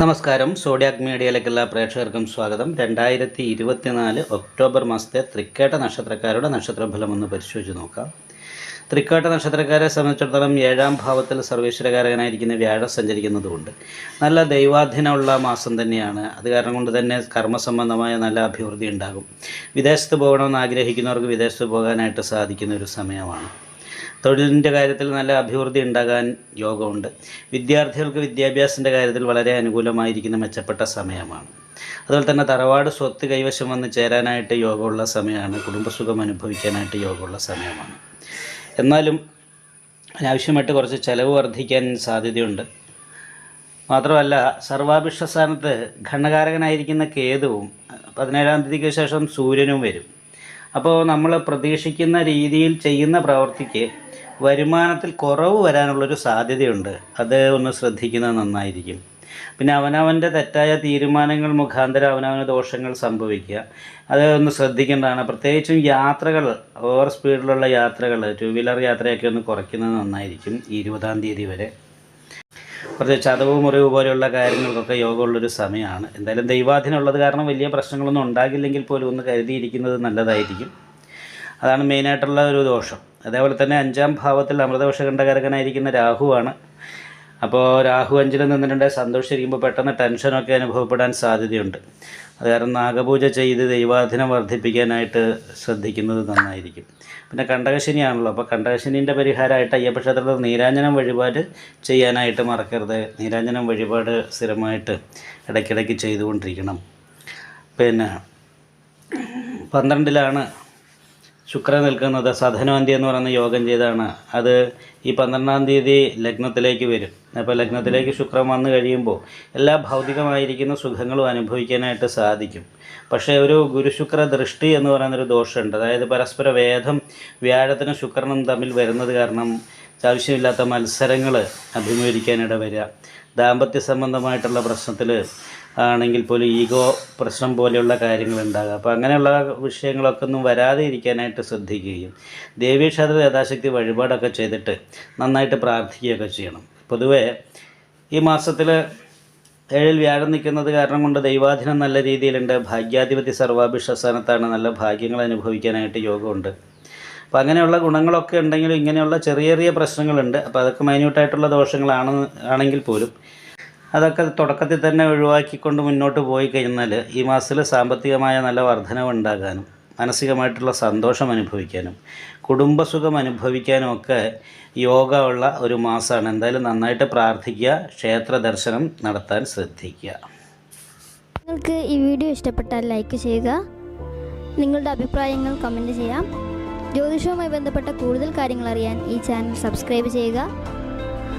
നമസ്കാരം. സോഡിയാക് മീഡിയയിലേക്ക് എല്ലാ പ്രേക്ഷകർക്കും സ്വാഗതം. രണ്ടായിരത്തി ഇരുപത്തിനാല് ഒക്ടോബർ മാസത്തെ തൃക്കേട്ട നക്ഷത്രക്കാരുടെ നക്ഷത്രഫലം ഒന്ന് പരിശോധിച്ച് നോക്കാം. തൃക്കേട്ട നക്ഷത്രക്കാരെ സംബന്ധിച്ചിടത്തോളം ഏഴാം ഭാവത്തിൽ സർവേശ്വരകാരകനായിരിക്കുന്ന വ്യാഴം സഞ്ചരിക്കുന്നതുകൊണ്ട് നല്ല ദൈവാധീനമുള്ള മാസം തന്നെയാണ്. അത് കാരണം കൊണ്ട് തന്നെ കർമ്മസംബന്ധമായ നല്ല അഭിവൃദ്ധി ഉണ്ടാകും. വിദേശത്ത് പോകണമെന്ന് ആഗ്രഹിക്കുന്നവർക്ക് വിദേശത്ത് പോകാനായിട്ട് സാധിക്കുന്ന ഒരു സമയമാണ്. തൊഴിലിന്റെ കാര്യത്തിൽ നല്ല അഭിവൃദ്ധി ഉണ്ടാകാൻ യോഗമുണ്ട്. വിദ്യാർത്ഥികൾക്ക് വിദ്യാഭ്യാസത്തിന്റെ കാര്യത്തിൽ വളരെ അനുകൂലമായിരിക്കുന്ന മെച്ചപ്പെട്ട സമയമാണ്. അതുപോലെ തന്നെ തറവാട് സ്വത്ത് കൈവശം വന്ന് ചേരാനായിട്ട് യോഗമുള്ള സമയമാണ്. കുടുംബസുഖം അനുഭവിക്കാനായിട്ട് യോഗമുള്ള സമയമാണ്. എന്നാലും അനാവശ്യമായിട്ട് കുറച്ച് ചിലവ് വർദ്ധിക്കാൻ സാധ്യതയുണ്ട്. മാത്രമല്ല സർവാഭിഷ്ട സ്ഥാനത്ത് ഘണകാരകനായിരിക്കുന്ന കേതുവും പതിനേഴാം തീയതിക്ക് ശേഷം സൂര്യനും വരും. അപ്പോൾ നമ്മൾ പ്രതീക്ഷിക്കുന്ന രീതിയിൽ ചെയ്യുന്ന പ്രവൃത്തിക്ക് വരുമാനത്തിൽ കുറവ് വരാനുള്ളൊരു സാധ്യതയുണ്ട്. അത് ഒന്ന് ശ്രദ്ധിക്കുന്നത് നന്നായിരിക്കും. പിന്നെ അവനവന്റെ തെറ്റായ തീരുമാനങ്ങൾ മുഖാന്തരം അവനവന് ദോഷങ്ങൾ സംഭവിക്കുക. അത് ഒന്ന് ശ്രദ്ധിക്കേണ്ടതാണ്. പ്രത്യേകിച്ചും യാത്രകൾ ഓവർ സ്പീഡിലുള്ള യാത്രകൾ ടു വീലർ യാത്രയൊക്കെ ഒന്ന് കുറയ്ക്കുന്നത് നന്നായിരിക്കും. ഇരുപതാം തീയതി വരെ. കുറച്ച് ചതവ് മുറിവ് പോലെയുള്ള കാര്യങ്ങൾക്കൊക്കെ യോഗമുള്ളൊരു സമയമാണ്. എന്തായാലും ദൈവാധീനം ഉള്ളത് കാരണം വലിയ പ്രശ്നങ്ങളൊന്നും ഉണ്ടാകില്ലെങ്കിൽ പോലും ഒന്ന് കരുതിയിരിക്കുന്നത് നല്ലതായിരിക്കും. അതാണ് മെയിനായിട്ടുള്ള ഒരു ദോഷം. അതേപോലെ തന്നെ അഞ്ചാം ഭാവത്തിൽ അമൃതവർഷകണ്ഠകാരകനായിരിക്കുന്ന രാഹുവാണ്. അപ്പോൾ രാഹു അഞ്ചിൽ നിന്നിട്ടുണ്ടെങ്കിൽ സന്തോഷിച്ചിരിക്കുമ്പോൾ പെട്ടെന്ന് ടെൻഷനൊക്കെ അനുഭവപ്പെടാൻ സാധ്യതയുണ്ട്. അത് കാരണം നാഗപൂജ ചെയ്ത് ദൈവാധീനം വർദ്ധിപ്പിക്കാനായിട്ട് ശ്രദ്ധിക്കുന്നത് നന്നായിരിക്കും. പിന്നെ കണ്ടകശനിയാണല്ലോ. അപ്പോൾ കണ്ടകശനീന്റെ പരിഹാരമായിട്ട് അയ്യപ്പക്ഷേത്രത്തിൽ നീരാഞ്ജനം വഴിപാട് ചെയ്യാനായിട്ട് മറക്കരുത്. നീരാഞ്ജനം വഴിപാട് സ്ഥിരമായിട്ട് ഇടയ്ക്കിടയ്ക്ക് ചെയ്തുകൊണ്ടിരിക്കണം. പിന്നെ പന്ത്രണ്ടിലാണ് ശുക്രൻ നിൽക്കുന്നത് സധനവന്തി എന്ന് പറയുന്ന യോഗം ചെയ്താണ്. അത് ഈ പന്ത്രണ്ടാം തീയതി ലഗ്നത്തിലേക്ക് വരും. അപ്പോൾ ലഗ്നത്തിലേക്ക് ശുക്രൻ വന്നു കഴിയുമ്പോൾ എല്ലാ ഭൗതികമായിരിക്കുന്ന സുഖങ്ങളും അനുഭവിക്കാനായിട്ട് സാധിക്കും. പക്ഷേ ഒരു ഗുരുശുക്ര ദൃഷ്ടി എന്ന് പറയുന്നൊരു ദോഷമുണ്ട്. അതായത് പരസ്പര വേദം വ്യാഴത്തിനും ശുക്രനും തമ്മിൽ വരുന്നത് കാരണം ആവശ്യമില്ലാത്ത മത്സരങ്ങൾ അഭിമുഖീകരിക്കാനിട വരിക. ദാമ്പത്യ സംബന്ധമായിട്ടുള്ള പ്രശ്നത്തിൽ ആണെങ്കിൽ പോലും ഈഗോ പ്രശ്നം പോലെയുള്ള കാര്യങ്ങൾ ഉണ്ടാകുക അപ്പോൾ അങ്ങനെയുള്ള വിഷയങ്ങളൊക്കെ ഒന്നും വരാതെ ഇരിക്കാനായിട്ട് ശ്രദ്ധിക്കുകയും ദേവീക്ഷേത്ര യഥാശക്തി വഴിപാടൊക്കെ ചെയ്തിട്ട് നന്നായിട്ട് പ്രാർത്ഥിക്കുകയൊക്കെ ചെയ്യണം. പൊതുവേ ഈ മാസത്തിൽ ഏഴിൽ വ്യാഴം നിൽക്കുന്നത് കാരണം കൊണ്ട് ദൈവാധീനം നല്ല രീതിയിലുണ്ട്. ഭാഗ്യാധിപതി സർവാഭിഷ സ്ഥാനത്താണ് നല്ല ഭാഗ്യങ്ങൾ അനുഭവിക്കാനായിട്ട് യോഗമുണ്ട്. അപ്പോൾ അങ്ങനെയുള്ള ഗുണങ്ങളൊക്കെ ഉണ്ടെങ്കിലും ഇങ്ങനെയുള്ള ചെറിയ ചെറിയ പ്രശ്നങ്ങളുണ്ട്. അപ്പോൾ അതൊക്കെ മൈന്യൂട്ടായിട്ടുള്ള ദോഷങ്ങളാണ് ആണെങ്കിൽ പോലും അതൊക്കെ തുടക്കത്തിൽ തന്നെ ഒഴിവാക്കിക്കൊണ്ട് മുന്നോട്ട് പോയി കഴിഞ്ഞാൽ ഈ മാസത്തിൽ സാമ്പത്തികമായ നല്ല വർധനവ് ഉണ്ടാകാനും മാനസികമായിട്ടുള്ള സന്തോഷം അനുഭവിക്കാനും കുടുംബസുഖം അനുഭവിക്കാനും ഒക്കെ യോഗ ഉള്ള ഒരു മാസമാണ് എന്തായാലും നന്നായിട്ട് പ്രാർത്ഥിക്കുക ക്ഷേത്ര ദർശനം നടത്താൻ ശ്രദ്ധിക്കുക. നിങ്ങൾക്ക് ഈ വീഡിയോ ഇഷ്ടപ്പെട്ടാൽ ലൈക്ക് ചെയ്യുക നിങ്ങളുടെ അഭിപ്രായങ്ങൾ കമന്റ് ചെയ്യാം. ജ്യോതിഷവുമായി ബന്ധപ്പെട്ട കൂടുതൽ കാര്യങ്ങൾ അറിയാൻ ഈ ചാനൽ സബ്സ്ക്രൈബ് ചെയ്യുക.